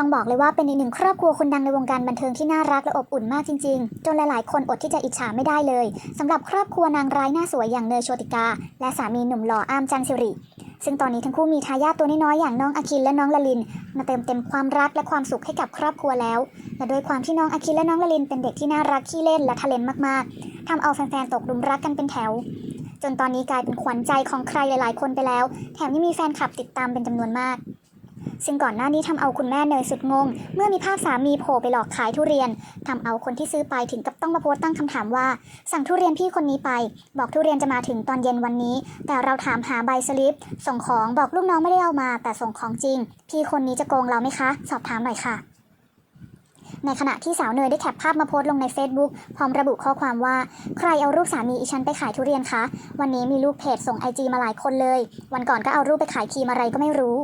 ต้องบอกเลยว่าเป็นอีกหนึ่งครอบครัวคนดังในวงการบันเทิงที่น่ารักและอบอุ่นมากจริง ๆ จนหลายๆ คนอดที่จะอิจฉาไม่ได้เลยสำหรับครอบครัวนางร้ายหน้าสวยอย่างเนยโชติกา และสามีหนุ่มหล่ออามจันสิริซึ่งตอนนี้ทั้งคู่มีทายาทตัวน้อยๆอย่างน้องอาคินและน้องละลิน มาเติมเต็มความรักและความสุขให้กับครอบครัวแล้ว และโดยความที่น้องอาคินและน้องละลินเป็นเด็กที่น่ารักขี้เล่นและทะเลนมากๆทำเอาแฟนๆตกหลุมรักกันเป็นแถว จนตอนนี้กลายเป็นขวัญใจของใครหลาย ๆ คนไปแล้ว แถมยังมีแฟนคลับติดตามเป็นจำนวนมาก ซึ่งก่อนหน้านี้ทำเอาคุณแม่เนยสุดงง เมื่อมีภาพสามีโผล่ไปหลอกขายทุเรียนทำเอาคนที่ซื้อไปถึงกับต้องมาโพสต์ตั้งคำถามว่า สั่งทุเรียนพี่คนนี้ไป บอกทุเรียนจะมาถึงตอนเย็นวันนี้ แต่เราถามหาใบสลิป ส่งของบอกลูกน้องไม่ได้เอามา แต่ส่งของจริง พี่คนนี้จะโกงเราไหมคะ สอบถามหน่อยค่ะในขณะที่สาวเนยได้แคปภาพมาโพสต์ลงใน Facebook พร้อมระบุข้อความว่า ใครเอารูปสามีอีฉันไปขายทุเรียนคะ วันนี้มีลูกเพจส่งไอจีมาหลายคนเลย วันก่อนก็เอารูปไปขายครีมอะไรก็ไม่รู้